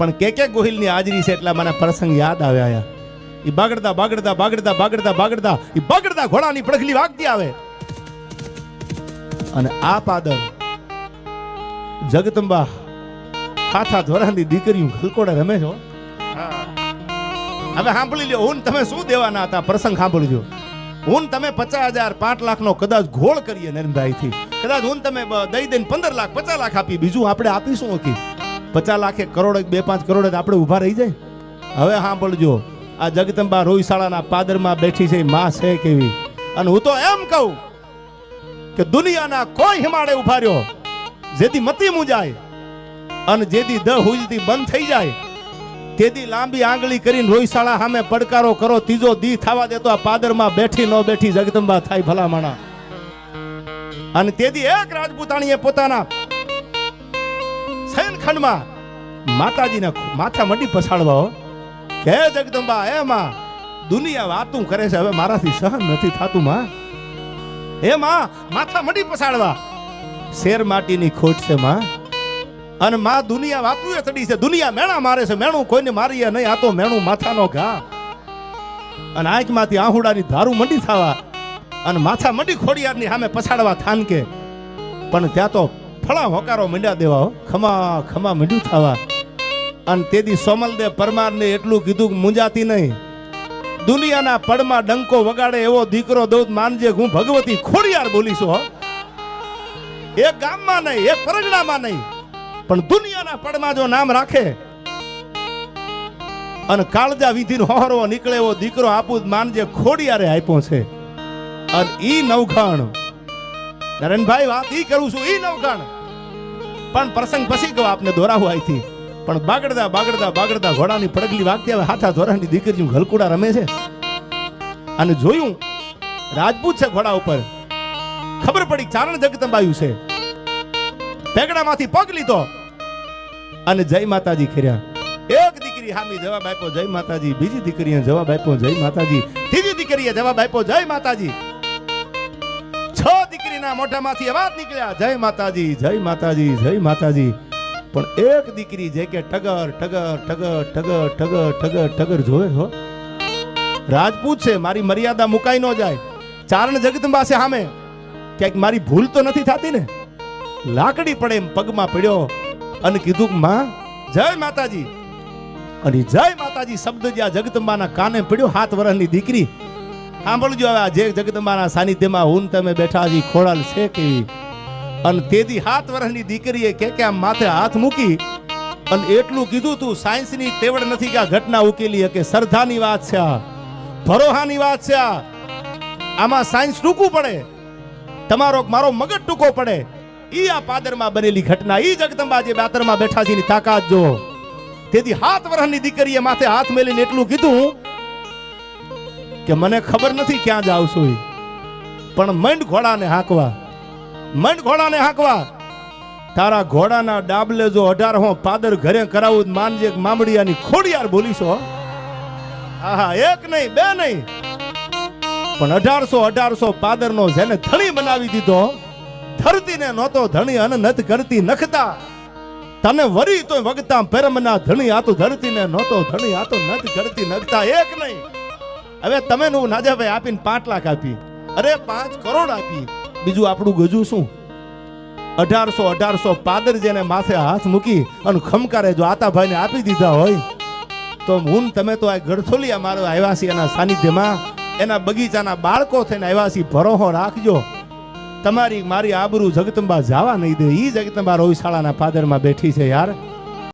પણ કે કે ગોહિલની હાજરી છે એટલા મને પ્રસંગ યાદ આવ્યા એ બાગડતા બાગડતા બાગડતા બાગડતા બાગડતા એ બાગડતા ઘોડાની પડખલી વાગતી આવે. અને આ પાદર જગદંબા હાથા ધોરાની દીકરી દીકરીઓ ખલકોડે રમે છો હવે સાંભળી લ્યો હું તમે શું દેવાના હતા? પ્રસંગ સાંભળજો. હું તમે પચાસ હજાર, પાંચ લાખ નો કદાચ ઘોળ કરીએ નરેન્દ્રભાઈ થી કદાચ હું તમે દઈ દઈને પંદર લાખ, પચાસ લાખ આપી, બીજું આપણે આપીશું ઓકી. પચાસ લાખે કરોડ બે પાંચ કરોડ આપણે ઊભા રહી જાય. હવે સાંભળજો, આ જગદંબા રોહિશાળાના પાદરમાં બેઠી છે, માં છે કેવી? અને હું તો એમ કહું કે દુનિયાના કોઈ હિમાડે ઊભા રહ્યો, જેથી મતી મુંજાય અને જેથી દ હુજતી બંધ થઈ જાય. તેથી લાંબી આંગળી કરીને રોહિશાળા સામે પડકારો કરો, ત્રીજો દી થવા દેતો આ પાદરમાં બેઠી ન બેઠી જગદંબા થાય ભલામણા. અને તેથી એક રાજપૂતાણીએ પોતાના શયનખંડમાં માતાજીને માથા મંડી પસાડવા કે જગદંબા હે માં, દુનિયા વાતું કરે છે, હવે મારાથી સહન નથી થાતું, માં. હે માં, માથા મંડી પસાડવા શેર માટીની ખોટ છે, માં. અને માં દુનિયા વાતું ચડી છે, દુનિયા મેણા મારે છે, મેણું કોઈને મારીએ નહીં, આ તો મેણું માથાનો ઘા. અને આંખમાંથી આહુડાની ધારું મંડી થવા અને માથા મંડી ખોડિયારની સામે પછાડવા થાનકે પણ ત્યાં તો ફળા હોકારો મંડ્યા દેવા ખમા ખમા મંડ્યું થવા. અને તેથી સોમલદેવ પરમારને એટલું કીધું કે મુંજાતી નહીં. દુનિયાના પડમાં ડંકો વગાડે એવો દીકરો દઉં માનજે હું ભગવતી ખોડિયાર બોલીશું હો. એ ગામમાં નહીં એક પરગણામાં નહીં. પણ દુનિયાના પડમાં જો નામ રાખે અને કાળજા વિધિનો હોહરો નીકળે એવો દીકરો આપું માનજે ખોડિયારે આપ્યો છે. અને ઈ નવખણ નરેનભાઈ, વાત ઈ કરું છું, ઈ નવખણ પણ પ્રસંગ પછી કહો, આપને દોરાવું અહીંથી પણ બાગડતા બાગડતા બાગડતા ઘોડાની પડગલી વાગતી આવે, હાથા ધોરાની દીકરી ઘલકુડા રમે છે. અને જોયું, રાજપૂત છે ઘોડા ઉપર. ખબર પડી, ચારણ જગદંબાયું છે. પેગડામાંથી પગ લીધો અને જય માતાજી ખેર્યા એક દીકરી હામી જવાબ આપ્યો, જય માતાજી. બીજી દીકરીએ જવાબ આપ્યો, જય માતાજી. ત્રીજી દીકરીએ જવાબ આપ્યો, જય માતાજી. છ દીકરીના મોઢામાંથી અવાજ નીકળ્યા, જય માતાજી જય માતાજી જય માતાજી. પણ એક દીકરી જે કે ટગર ટગર ટગર ટગર ટગર ટગર ટગર જોવે હો. રાજપૂત છે મારી મર્યાદા મુકાઈ ન જાય. ચારણ જગદંબા છે સામે ક્યાંક મારી ભૂલ તો નથી થતી ને? લાકડી પડે એમ પગમાં પડ્યો અને કીધું, માં, જય માતાજી. અને જય માતાજી શબ્દ જ્યાં જગદંબાના કાને પડ્યો, હાથ વર્ષની દીકરી. સાંભળજો હવે આ જે જગદંબાના સાનિધ્યમાં હું તમે બેઠા હજી ખોડાલ છે કેવી? અને તેથી હાથ વર્ષની દીકરીએ કે કે આમ માથે હાથ મૂકી અને એટલું કીધું તું, સાયન્સની તેવડ નથી કે આ ઘટના ઉકેલી કે શ્રદ્ધાની વાત છે આ. ભરોહાની વાત છે આ. આમાં સાયન્સ ટૂંકું પડે. તમારો મારો મગજ ટૂંકો પડે. ઈ આ પાદરમાં બનેલી ઘટના. ઈ જગદંબા જે બાતરમાં બેઠા છે, એની તાકાત જો તેથી હાથ વર્ષની દીકરીએ માથે હાથ મેલીને એટલું કીધું કે, મને ખબર નથી ક્યાં જાવ છું. પણ મંડ ઘોડાને હાંકવા. મંડ ઘોડાને હાંકવા. તારા ઘોડાના ડાબલે જો અઢાર હો પાદર ઘરે કરાવું માનજે મામડિયાની ખોડિયાર બોલીશો આહા, એક નહીં, બે નહીં. પણ અઢારસો અઢારસો પાદરનો જેને ધણી બનાવી દીધો, ધરતીને નહોતો ધણી અને નથ કરતી નખતા. તને વરી તો વગતા પેરમના ધણી આતો ધરતીને નહોતો ધણી આતો નથ કરતી નખતા. એક નહીં. હવે તમે નું નાજાભાઈ આપીને પાંચ લાખ આપી. અરે, પાંચ કરોડ આપી. બીજું આપણું ગજું શું? અઢારસો અઢારસો પાદર જેને માથે હાથ મૂકી અને ખમકારે જો આતાભાઈને આપી દીધા હોય, તો હું તમે તો આ ગળથોલિયા મારો આવ્યા છીએ એના સાનિધ્યમાં, એના બગીચાના બાળકો થઈને આવ્યા છીએ ભરોહો રાખજો. તમારી, મારી આબરૂ જગતંબા જવા નહીં દે. એ જગતંબા રોહિશાળાના પાદરમાં બેઠી છે યાર.